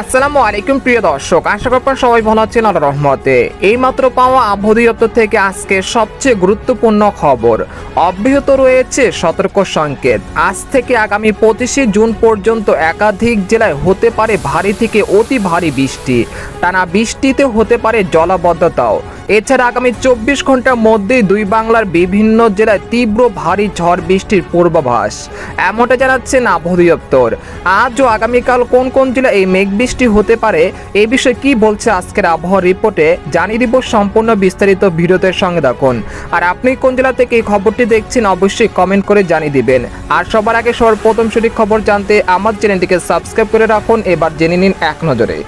আসসালামু আলাইকুম, প্রিয় দর্শক। আশা করি সবাই ভালো আছেন আর রহমতে। এইমাত্র পাওয়া আবহাওয়া দপ্তর থেকে আজকে সবচেয়ে গুরুত্বপূর্ণ খবর। অব্যাহত রয়েছে সতর্ক সংকেত। আজ থেকে আগামী পঁচিশে জুন পর্যন্ত একাধিক জেলায় হতে পারে ভারী থেকে অতি ভারী বৃষ্টি। টানা বৃষ্টিতে হতে পারে জলাবদ্ধতাও। এছাড়া আগামী চব্বিশ ঘণ্টার মধ্যেই দুই বাংলার বিভিন্ন জেলায় তীব্র ভারী ঝড় বৃষ্টির পূর্বাভাস। এমনটা জানাচ্ছেন আবহাওয়া দপ্তর আজ ও আগামীকাল কোন কোন জেলায় এই মেঘ বৃষ্টি হতে পারে, এ বিষয়ে কি বলছে আজকের আবহাওয়া রিপোর্টে, জানিয়ে দিব সম্পূর্ণ বিস্তারিত ভিডিওতে সঙ্গে থাকুন। আর আপনি কোন জেলা থেকে এই খবরটি দেখছেন অবশ্যই কমেন্ট করে জানিয়ে দিবেন। আর সবার আগে সবার প্রথম সঠিক খবর জানতে আমার চ্যানেলটিকে সাবস্ক্রাইব করে রাখুন, এবার জেনে নিন এক নজরে।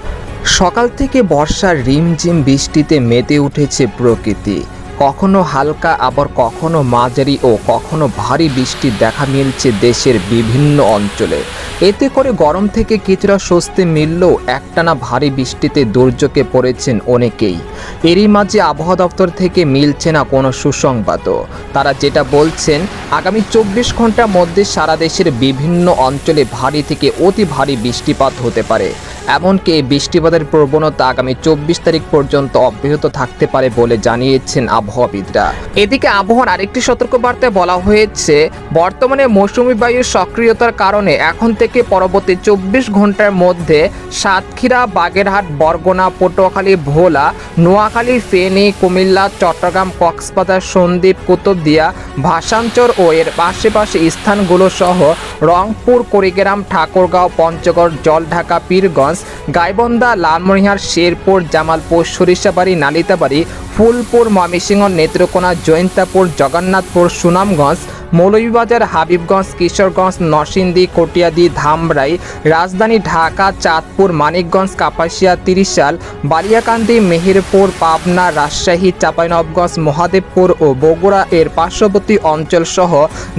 সকাল থেকে বর্ষার রিমঝিম বৃষ্টিতে মেতে উঠেছে প্রকৃতি। কখনো হালকা, আবার কখনো মাঝারি ও কখনো ভারী বৃষ্টি দেখা মিলছে দেশের বিভিন্ন অঞ্চলে। এতে করে গরম থেকে কিছুটা স্বস্তি মিললেও একটানা ভারী বৃষ্টিতে দুর্যোগে পড়েছেন অনেকেই। এরই মাঝে আবহাওয়া দপ্তর থেকে মিলছে না কোনো সুসংবাদও। তারা যেটা বলছেন, আগামী চব্বিশ ঘণ্টার মধ্যে সারা দেশের বিভিন্ন অঞ্চলে ভারী থেকে অতি ভারী বৃষ্টিপাত হতে পারে। এমনকি এই বৃষ্টিপাতের প্রবণতা আগামী চব্বিশ তারিখ পর্যন্ত অব্যাহত থাকতে পারে বলে জানিয়েছেন আবহাওয়াবিদরা। এদিকে আবহাওয়ার আরেকটি সতর্কবার্তায় বলা হয়েছে, বর্তমানে মৌসুমি বায়ুর সক্রিয়তার কারণে এখন থেকে পরবর্তী চব্বিশ ঘণ্টার মধ্যে সাতক্ষীরা, বাগেরহাট, বরগুনা, পটুয়াখালী, ভোলা, নোয়াখালী, ফেনী, কুমিল্লা, চট্টগ্রাম, কক্সবাজার, সন্দ্বীপ, কুতুবদিয়া ভাষাঞ্চর ও এর আশেপাশে স্থানগুলো সহ রংপুর, কুড়িগ্রাম, ঠাকুরগাঁও, পঞ্চগড়, জলঢাকা, পীরগঞ্জ গাইবন্ধা লালমনিহার শেরপুর জামালপুর সরিষাবাড়ি নালিতাবাড়ি ফুলপুর ময়মনসিংহ নেত্রকোনা জয়ন্তাপুর জগন্নাথপুর সুনামগঞ্জ মৌলভীবাজার, হাবিবগঞ্জ, কিশোরগঞ্জ, নরসিংদী, কটিয়াদি, ধামরাই, রাজধানী ঢাকা, চাঁদপুর, মানিকগঞ্জ, কাপাসিয়া তিরিশাল বালিয়াকান্দি, মেহেরপুর, পাবনা, রাজশাহী চাঁপাইনবগঞ্জ মহাদেবপুর ও বগুড়া এর পার্শ্ববর্তী অঞ্চল সহ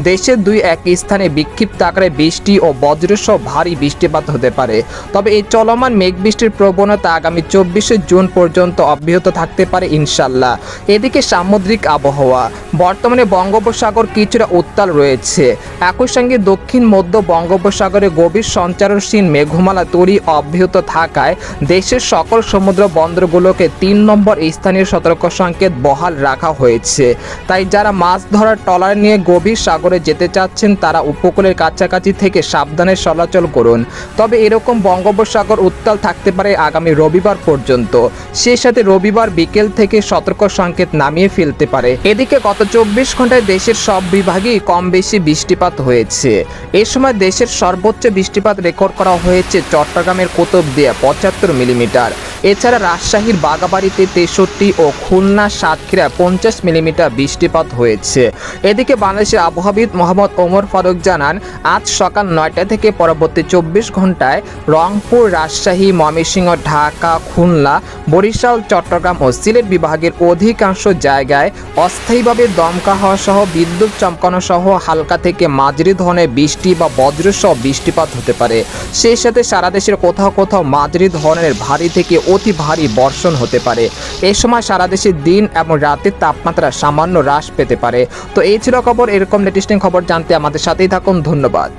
দেশের দুই এক স্থানে বিক্ষিপ্ত আকারে বৃষ্টি ও বজ্রসহ ভারী বৃষ্টিপাত হতে পারে। তবে এই চলমান মেঘ বৃষ্টির প্রবণতা আগামী চব্বিশে জুন পর্যন্ত অব্যাহত থাকতে পারে ইনশাল্লাহ এদিকে সামুদ্রিক আবহাওয়া। বর্তমানে বঙ্গোপসাগর কিছুটা উত্তাল রয়েছে। একই সঙ্গে দক্ষিণ মধ্য বঙ্গোপসাগরে গভীর সঞ্চারনশীল মেঘমালা তৈরি অব্যাহত থাকায় দেশের সকল সমুদ্র বন্দরগুলোকে তিন নম্বর স্থানীয় সতর্ক সংকেত বহাল রাখা হয়েছে। তাই যারা মাছ ধরার ট্রলার নিয়ে গভীর সাগরে যেতে চাচ্ছেন, তারা উপকূলের কাছাকাছি থেকে সাবধানে চলাচল করুন। তবে এরকম বঙ্গোপসাগর উত্তাল থাকতে পারে আগামী রবিবার পর্যন্ত। সেই সাথে রবিবার বিকেল থেকে সতর্ক সংকেত নামিয়ে ফেলতে পারে। এদিকে গত চব্বিশ ঘন্টায় দেশের সব বিভাগেই কম বেশি বৃষ্টিপাত হয়েছে। এ সময় দেশের সর্বোচ্চ বৃষ্টিপাত রেকর্ড করা হয়েছে চট্টগ্রামের কুতুবদিয়া পঁচাত্তর মিলিমিটার। এছাড়া রাজশাহীর বাগাবাড়িতে তেষট্টি ও খুলনা, সাতক্ষীরা পঞ্চাশ মিলিমিটার বৃষ্টিপাত হয়েছে। এদিকে বাংলাদেশের আবহাওয়াবিদ মোহাম্মদ ওমর ফারুক জানান, আজ সকাল নয়টা থেকে পরবর্তী চব্বিশ ঘন্টায় রংপুর, রাজশাহী, ময়মনসিংহ, ঢাকা, খুলনা, বরিশাল, চট্টগ্রাম ও সিলেট বিভাগের অধিকাংশ জায়গায় অস্থায়ীভাবে দমকা হওয়া সহ বিদ্যুৎ চমকানো সহ হালকা থেকে মাঝরি ধরনের বৃষ্টি বা বজ্রসহ বৃষ্টিপাত হতে পারে। সেই সাথে সারা দেশের কোথাও কোথাও মাঝারি ধরনের ভারী থেকে অতি ভারী বর্ষণ হতে পারে। এ সময় সারা দেশে দিন এবং রাতের তাপমাত্রা সামান্য হ্রাস পেতে পারে। তো এই ছিল খবর। এরকম লেটেস্টিং খবর জানতে আমাদের সাথেই থাকুন। ধন্যবাদ।